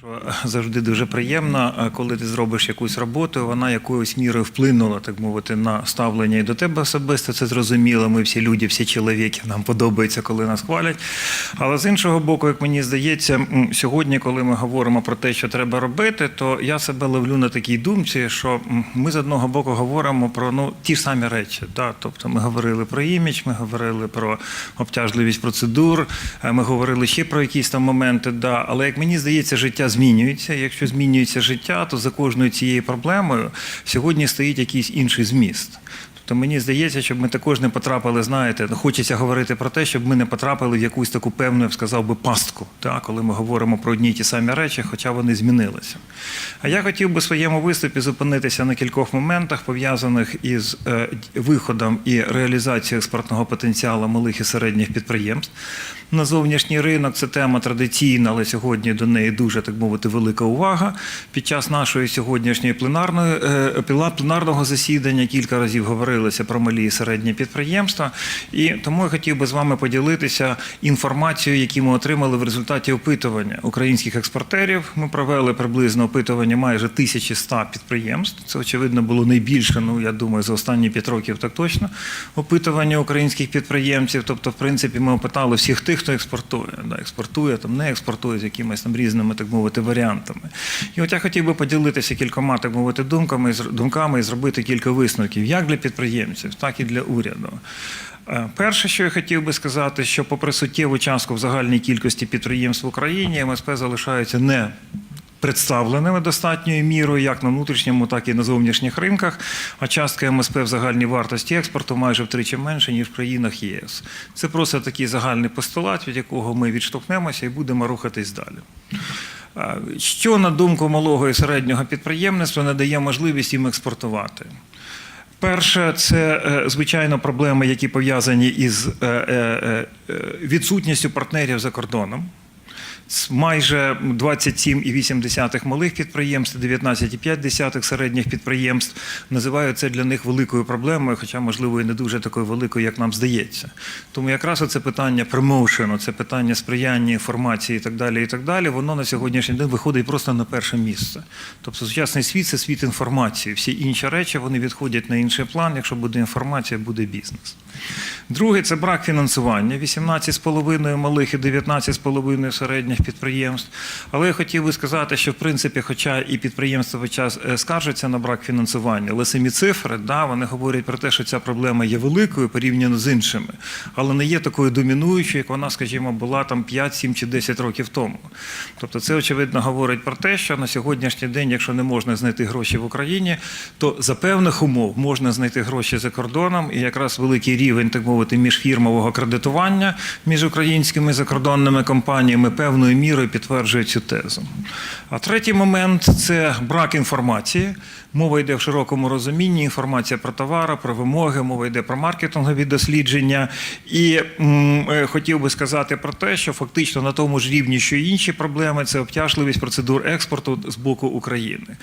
Що завжди дуже приємно, е, коли ти зробиш якусь роботу, вона якоюсь мірою вплинула, так мовити, на ставлення і до тебе особисто. Це зрозуміло. Ми всі люди, всі чоловіки, нам подобається, коли нас хвалять. Але з іншого боку, як мені здається, сьогодні, коли ми говоримо про те, що треба робити, то я себе ловлю на такій думці, що ми з одного боку говоримо про ну ті ж самі речі. Да? Тобто ми говорили про імідж, ми говорили про обтяжливість процедур, е, ми говорили ще про якісь там моменти. Да. Але як мені здається, життя змінюється. Якщо змінюється життя, то за кожною цією проблемою сьогодні стоїть якийсь інший зміст. Тобто мені здається, щоб ми також не потрапили, знаєте, хочеться говорити про те, щоб ми не потрапили в якусь таку певну, я б сказав би, пастку, так, коли ми говоримо про одні й ті самі речі, хоча вони змінилися. А я хотів би в своєму виступі зупинитися на кількох моментах, пов'язаних із е, виходом і реалізацією експортного потенціалу малих і середніх підприємств. На зовнішній ринок це тема традиційна, але сьогодні до неї дуже так мовити велика увага. Під час нашої сьогоднішньої пленарної е, пленарного засідання кілька разів говорилося про малі і середні підприємства. І тому я хотів би з вами поділитися інформацією, яку ми отримали в результаті опитування українських експортерів. Ми провели приблизно опитування майже 1100 підприємств. Це очевидно було найбільше. Ну я думаю, за останні 5 років так точно. Опитування українських підприємців. Тобто, в принципі, ми опитали всіх тих, хто експортує. Да, експортує, там не експортує з якимись там різними, так мовити, варіантами. І от я хотів би поділитися кількома, так мовити, думками, думками і зробити кілька висновків, як для підприємців, так і для уряду. Е, Перше, що я хотів би сказати, що попри суттєву частку в загальній кількості підприємств в Україні, МСП залишаються не представленими достатньою мірою як на внутрішньому, так і на зовнішніх ринках. А частка МСП в загальній вартості експорту майже втричі менше, ніж в країнах ЄС. Це просто такий загальний постулат, від якого ми відштовхнемося і будемо рухатись далі. Що, на думку малого і середнього підприємництва, не дає можливість їм експортувати? Перше, це е, звичайно проблеми, які пов'язані із е, е, відсутністю партнерів за кордоном. Майже 27,8 малих підприємств, 19,5 середніх підприємств називають це для них великою проблемою, хоча, можливо, і не дуже такою великою, як нам здається. Тому якраз це питання промоушену, це питання сприяння інформації і так далі, і так далі, воно на сьогоднішній день виходить просто на перше місце. Тобто сучасний світ це світ інформації. Всі інші речі вони відходять на інший план. Якщо буде інформація, буде бізнес. Друге це брак фінансування. 18,5 малих і 19,5 середніх підприємств. Але я хотів би сказати, що в принципі, хоча і підприємства час е, скаржаться на брак фінансування, але самі цифри, да, вони говорять про те, що ця проблема є великою порівняно з іншими, але не є такою домінуючою, як вона, скажімо, була там 5, 7 чи 10 років тому. Тобто, це очевидно говорить про те, що на сьогоднішній день, якщо не можна знайти гроші в Україні, то за певних умов можна знайти гроші за кордоном, і якраз великий рівень, так мовити, міжфірмового кредитування між українськими закордонними компаніями певною мірою підтверджує цю тезу. А третій момент це брак інформації. Мова йде в широкому розумінні. Інформація про товари, про вимоги, мова йде про маркетингові дослідження. І м, е, хотів би сказати про те, що фактично на тому ж рівні, що й інші проблеми, це обтяжливість процедур експорту з боку України.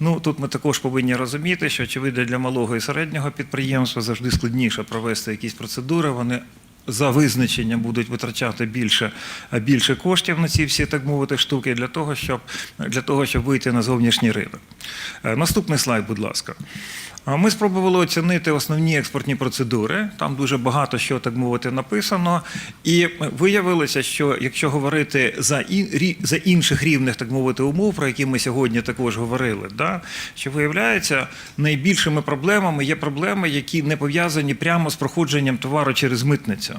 Ну тут ми також повинні розуміти, що очевидно для малого і середнього підприємства завжди складніше провести якісь процедури. Вони за визначенням будуть витрачати більше, більше коштів на ці всі, так мовити, штуки для того, щоб, для того, щоб вийти на зовнішній ринок. Е, Наступний слайд, будь ласка. Ми спробували оцінити основні експортні процедури. Там дуже багато що так мовити написано. І виявилося, що якщо говорити за і- за інших рівних, так мовити, умов, про які ми сьогодні також говорили, да, що виявляється, найбільшими проблемами є проблеми, які не пов'язані прямо з проходженням товару через митницю.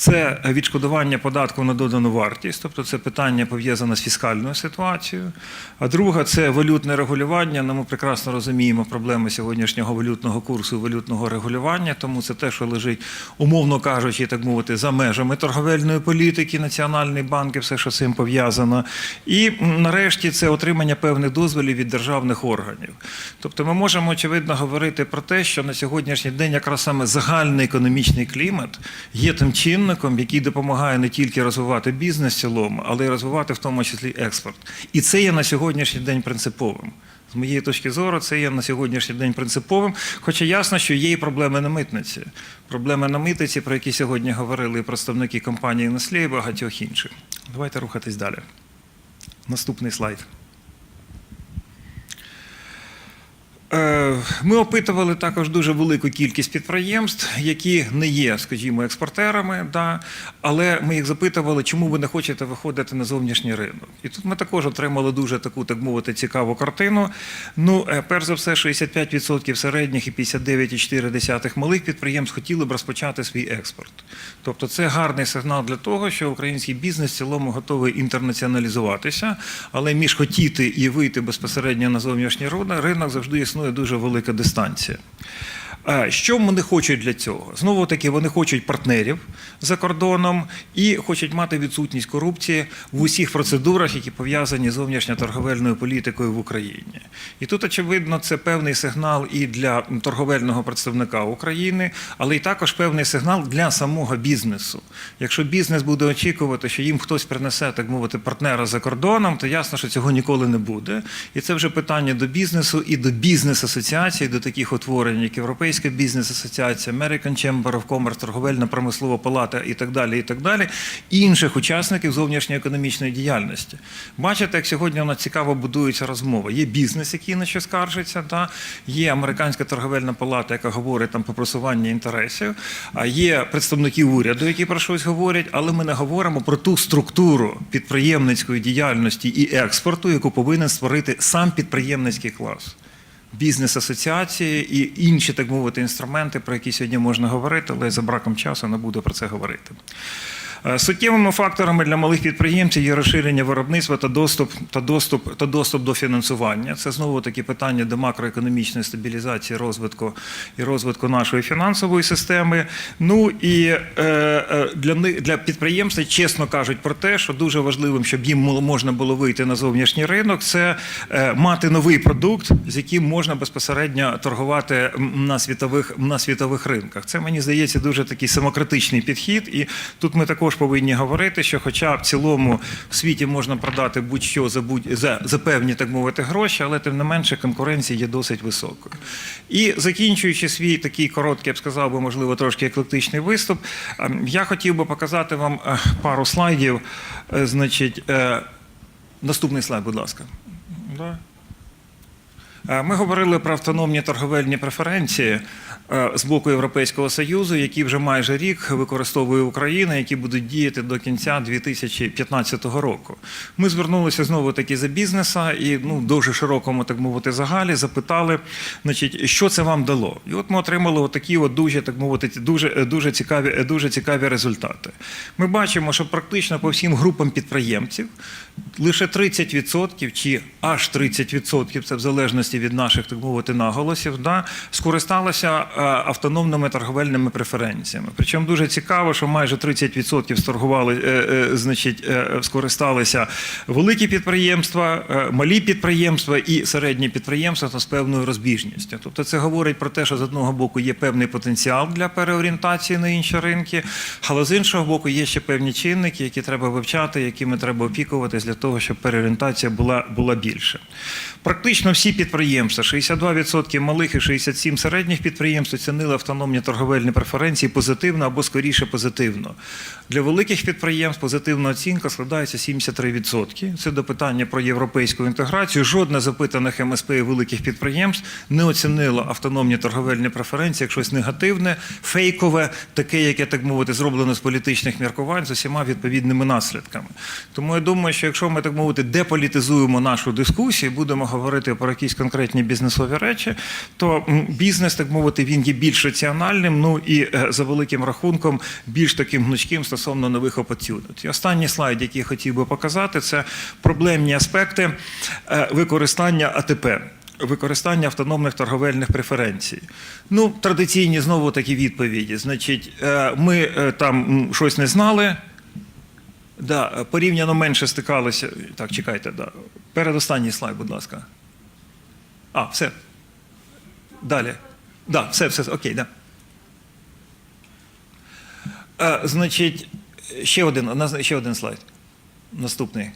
Це відшкодування податку на додану вартість, тобто це питання пов'язане з фіскальною ситуацією. А друга це валютне регулювання. Ну, ми прекрасно розуміємо проблеми сьогоднішнього валютного курсу, валютного регулювання, тому це те, що лежить, умовно кажучи, так мовити, за межами торговельної політики, національний банк і все, що з цим пов'язано. І нарешті це отримання певних дозволів від державних органів. Тобто ми можемо очевидно говорити про те, що на сьогоднішній день якраз саме загальний економічний клімат є тим чинником, який допомагає не тільки розвивати бізнес в цілому, але й розвивати в тому числі експорт. І це є на сьогоднішній день принциповим. З моєї точки зору, це є на сьогоднішній день принциповим. Хоча ясно, що є і проблеми на митниці. Проблеми на митниці, про які сьогодні говорили представники компанії Nestlé і багатьох інших. Давайте рухатись далі. Наступний слайд. Е, Ми опитували також дуже велику кількість підприємств, які не є, скажімо, експортерами, да, але ми їх запитували, чому ви не хочете виходити на зовнішній ринок. І тут ми також отримали дуже таку, так мовити, цікаву картину. Ну, е, перш за все, 65% середніх і 59,4 малих підприємств хотіли б розпочати свій експорт. Тобто, це гарний сигнал для того, що український бізнес в цілому готовий інтернаціоналізуватися, але між хотіти і вийти безпосередньо на зовнішній ринок завжди існує дуже велика дистанція. Що вони хочуть для цього? Знову таки, вони хочуть партнерів за кордоном і хочуть мати відсутність корупції в усіх процедурах, які пов'язані з зовнішньо-торговельною політикою в Україні. І тут, очевидно, це певний сигнал і для торговельного представника України, але й також певний сигнал для самого бізнесу. Якщо бізнес буде очікувати, що їм хтось принесе, так мовити, партнера за кордоном, то ясно, що цього ніколи не буде. І це вже питання до бізнесу і до бізнес-асоціацій, до таких утворень, як Європейська бізнес-асоціація, American Chamber of Commerce, торговельна промислова палата і так далі, і так далі, інших учасників зовнішньоекономічної діяльності. Бачите, як сьогодні вона цікаво будується розмова. Є бізнес, який на що скаржиться, та є американська торговельна палата, яка говорить там про просування інтересів, а є представники уряду, які про щось говорять, але ми не говоримо про ту структуру підприємницької діяльності і експорту, яку повинен створити сам підприємницький клас. Бізнес-асоціації і інші, так мовити, інструменти, про які сьогодні можна говорити, але за браком часу не буду про це говорити. Е, Суттєвими факторами для малих підприємців є розширення виробництва та доступ, та доступ, та доступ до фінансування. Це знову таки питання до макроекономічної стабілізації розвитку і розвитку нашої фінансової системи. Ну і е, е, для, ни- для підприємств чесно кажуть про те, що дуже важливим, щоб їм мо- можна було вийти на зовнішній ринок, це мати новий продукт, з яким можна безпосередньо торгувати на світових, на світових ринках. Це мені здається дуже такий самокритичний підхід. І тут ми також повинні говорити, що, хоча в цілому в світі можна продати будь-що за будь за, за певні, так мовити, гроші, але тим не менше конкуренція є досить високою. І закінчуючи свій такий короткий, я б сказав би, можливо, трошки еклектичний виступ, ем, я хотів би показати вам е, пару слайдів. Е, Значить, е, наступний слайд, будь ласка. Ми говорили про автономні торговельні преференції з боку Європейського Союзу, які вже майже рік використовує Україна, які будуть діяти до кінця 2015 року. Ми звернулися знову таки за бізнеса і ну, дуже широкому, так мовити, загалі запитали, значить, що це вам дало. І от ми отримали такі от дуже, так мовити, дуже, дуже, цікаві, дуже цікаві результати. Ми бачимо, що практично по всім групам підприємців лише 30% чи аж 30%, це в залежності від наших, так мовити, наголосів, да, скористалися е, автономними торговельними преференціями. Причому дуже цікаво, що майже 30% сторгували, е, е, значить, е, скористалися великі підприємства, е, малі підприємства і середні підприємства та з певною розбіжністю. Тобто це говорить про те, що з одного боку є певний потенціал для переорієнтації на інші ринки, але з іншого боку є ще певні чинники, які треба вивчати, якими треба опікуватись для того, щоб переорієнтація була, була більше. Практично всі підприємства, 62% малих і 67% середніх підприємств оцінили автономні торговельні преференції позитивно або скоріше позитивно. Для великих підприємств позитивна оцінка складається 73%. Це до питання про європейську інтеграцію. Жодне запитаних МСП і великих підприємств не оцінило автономні торговельні преференції як щось негативне, фейкове, таке, яке так мовити, зроблено з політичних міркувань з усіма відповідними наслідками. Тому я думаю, що якщо ми так мовити деполітизуємо нашу дискусію, будемо говорити про якісь конкретні бізнесові речі, то бізнес, так мовити, він є більш раціональним, ну і е, за великим рахунком більш таким гнучким стосовно нових opportunity. Останній слайд, який я хотів би показати, це проблемні аспекти е, використання АТП. Використання автономних торговельних преференцій. Ну, традиційні знову такі відповіді. Значить, е, ми там щось не знали. Да, порівняно менше стикалися. Так, чекайте, да. Передостанній слайд, будь ласка. А, все. Далі. Да, все, все, окей, да. Е, значить, ще один, ще один слайд. Наступний.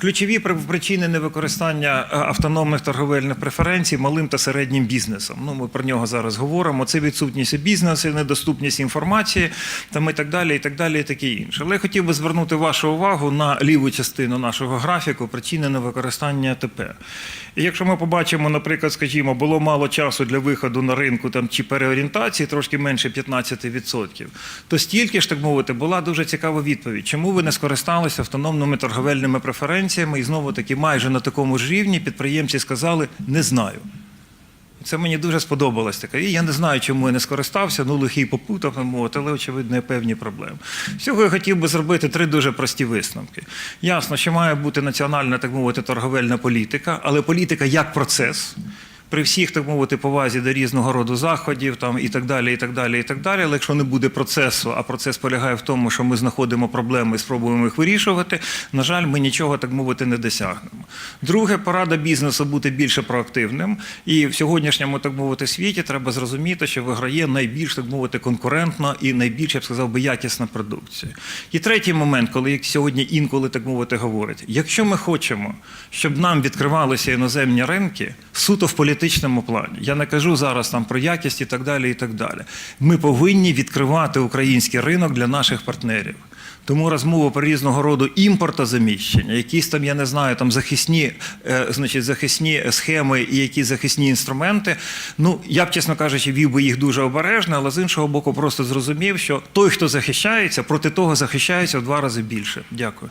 Ключові причини невикористання е, автономних торговельних преференцій малим та середнім бізнесом. Ну, ми про нього зараз говоримо. Це відсутність бізнесу, недоступність інформації, там і так далі, і так далі, і таке інше. Але я хотів би звернути вашу увагу на ліву частину нашого графіку причини невикористання АТП. І якщо ми побачимо, наприклад, скажімо, було мало часу для виходу на ринку там чи переорієнтації, трошки менше 15%, то стільки ж так мовити була дуже цікава відповідь. Чому ви не скористалися автономними торговельними преференціями? І знову таки, майже на такому ж рівні підприємці сказали не знаю. Це мені дуже сподобалось таке. І я не знаю, чому я не скористався, ну лихий попутав, так але очевидно є певні проблеми. Всього я хотів би зробити три дуже прості висновки. Ясно, що має бути національна, так мовити, торговельна політика, але політика як процес. При всіх, так мовити, повазі до різного роду заходів там, і так далі, і так далі, і так далі. Але якщо не буде процесу, а процес полягає в тому, що ми знаходимо проблеми і спробуємо їх вирішувати, на жаль, ми нічого, так мовити, не досягнемо. Друге, порада бізнесу бути більше проактивним. І в сьогоднішньому, так мовити, світі треба зрозуміти, що виграє найбільш, так мовити, конкурентна і найбільш, я б сказав би, якісна продукція. І третій момент, коли сьогодні інколи, так мовити, говорять, якщо ми хочемо, щоб нам відкривалися іноземні ринки, суто в політичному плані, я не кажу зараз там про якість і так далі, і так далі. Ми повинні відкривати український ринок для наших партнерів. Тому розмова про різного роду імпортозаміщення, якісь там, я не знаю, там захисні, е, значить, захисні схеми і якісь захисні інструменти. Ну, я б, чесно кажучи, вів би їх дуже обережно, але з іншого боку, просто зрозумів, що той, хто захищається, проти того захищається в два рази більше. Дякую.